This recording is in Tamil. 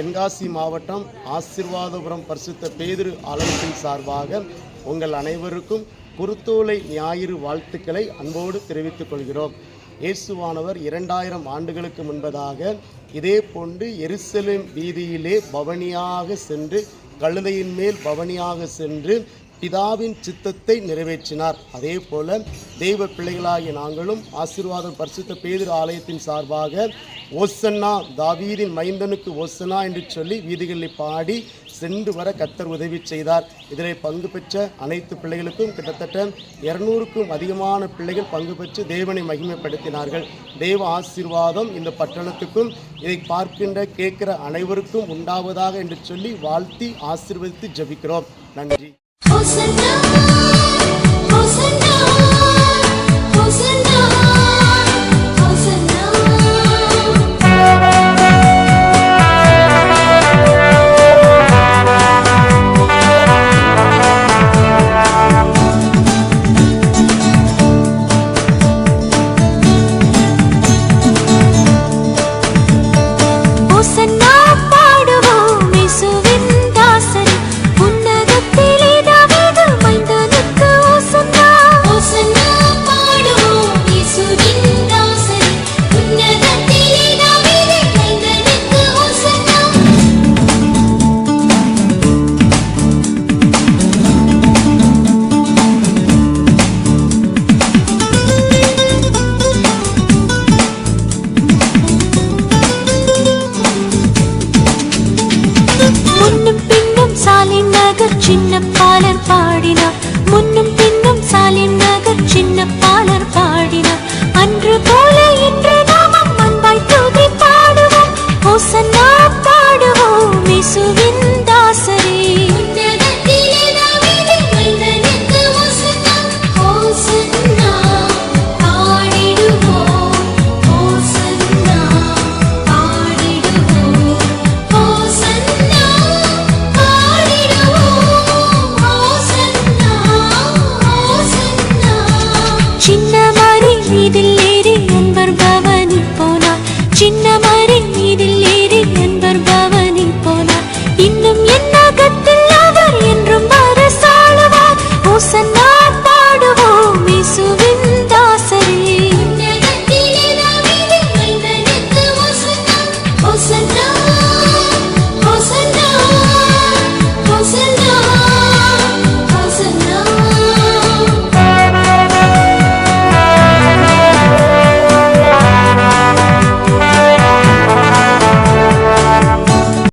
தென்காசி மாவட்டம் ஆசிர்வாதபுரம் பரிசுத்த பேதுரு ஆலயத்தின் சார்பாக உங்கள் அனைவருக்கும் குருத்தோலை ஞாயிறு வாழ்த்துக்களை அன்போடு தெரிவித்துக் கொள்கிறோம். இயேசுவானவர் இரண்டாயிரம் ஆண்டுகளுக்கு முன்பதாக இதே போன்று எருசலேம் வீதியிலே பவனியாக சென்று கழுதையின் மேல் பவனியாக சென்று பிதாவின் சித்தத்தை நிறைவேற்றினார். அதே போல தெய்வ பிள்ளைகளாகிய நாங்களும் ஆசீர்வாதம் பரிசுத்த பேதர் ஆலயத்தின் சார்பாக ஓசன்னா தாவீதின் மைந்தனுக்கு ஓசனா என்று சொல்லி வீதிகளில் பாடி சென்று வர கத்தர் உதவி செய்தார். இதில் பங்கு பெற்ற அனைத்து பிள்ளைகளுக்கும் கிட்டத்தட்ட இருநூறுக்கும் அதிகமான பிள்ளைகள் பங்கு பெற்று தேவனை மகிமைப்படுத்தினார்கள். தெய்வ ஆசீர்வாதம் இந்த பட்டணத்துக்கும் இதை பார்க்கின்ற கேட்கிற அனைவருக்கும் உண்டாவதாக என்று சொல்லி வாழ்த்தி ஆசீர்வதித்து ஜபிக்கிறோம். நன்றி. Olsun பின்னும் நகர் சின்ன பாலர் பாடினார் முன்னும்